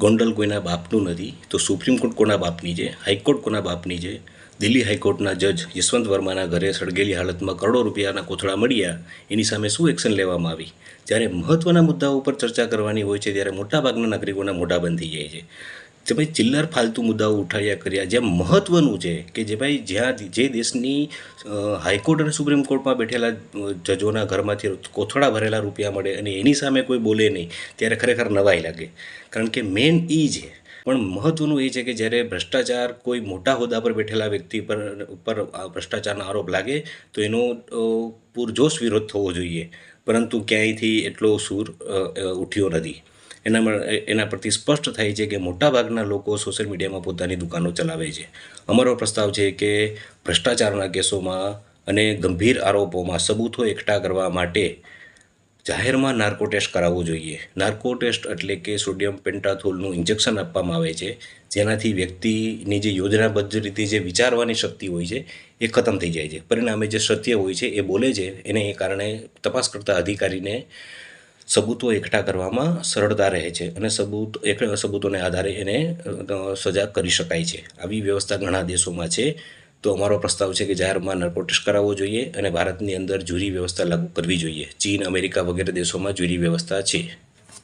ગોંડલ કોઈના બાપનું નથી, તો સુપ્રીમ કોર્ટ કોના બાપની છે? હાઈકોર્ટ કોના બાપની છે? દિલ્હી હાઈકોર્ટના જજ યશવંત વર્માના ઘરે સળગેલી હાલતમાં કરોડો રૂપિયાના કોથળા મળ્યા. એની સામે શું એક્શન લેવામાં આવી? જ્યારે મહત્ત્વના મુદ્દાઓ ઉપર ચર્ચા કરવાની હોય છે, ત્યારે મોટાભાગના નાગરિકોના મોઢા બંધ થઈ જાય છે. જે ભાઈ ચિલ્લર ફાલતુ મુદ્દાઓ ઉઠાવ્યા કર્યા. જે મહત્ત્વનું છે કે જે ભાઈ જ્યાં જે દેશની હાઈકોર્ટ અને સુપ્રીમ કોર્ટમાં બેઠેલા જજોના ઘરમાંથી કોથળા ભરેલા રૂપિયા મળે અને એની સામે કોઈ બોલે નહીં, ત્યારે ખરેખર નવાઈ લાગે. કારણ કે મેન એ છે. પણ મહત્ત્વનું એ છે કે જ્યારે ભ્રષ્ટાચાર કોઈ મોટા હોદ્દા પર બેઠેલા વ્યક્તિ પર ઉપર ભ્રષ્ટાચારનો આરોપ લાગે, તો એનો પૂરજોશ વિરોધ થવો જોઈએ. પરંતુ ક્યાંયથી એટલો સૂર ઉઠ્યો નથી. એના મ- એના પરથી સ્પષ્ટ થાય છે કે મોટાભાગના લોકો સોશિયલ મીડિયામાં પોતાની દુકાનો ચલાવે છે. અમારો પ્રસ્તાવ છે કે ભ્રષ્ટાચારના કેસોમાં અને ગંભીર આરોપોમાં સબૂતો એકઠા કરવા માટે જાહેરમાં નાર્કો ટેસ્ટ કરાવવો જોઈએ. નાર્કો ટેસ્ટ એટલે કે સોડિયમ પેન્ટાથોલનું ઇન્જેક્શન આપવામાં આવે છે, જેનાથી વ્યક્તિની જે યોજનાબદ્ધ રીતે જે વિચારવાની શક્તિ હોય છે, એ ખતમ થઈ જાય છે. પરિણામે જે સત્ય હોય છે, એ બોલે છે, એને એ કારણે તપાસ કરતા અધિકારીને સબૂતો એકઠા કરવામાં સરળતા રહે છે અને સબૂત એક સબૂતોને આધારે એને સજા કરી શકાય છે. આવી વ્યવસ્થા ઘણા દેશોમાં છે. તો અમારો પ્રસ્તાવ છે કે જાહેરમાં નાર્કો કરાવવો જોઈએ અને ભારતની અંદર જ્યુરી વ્યવસ્થા લાગુ કરવી જોઈએ. ચીન, અમેરિકા વગેરે દેશોમાં જ્યુરી વ્યવસ્થા છે.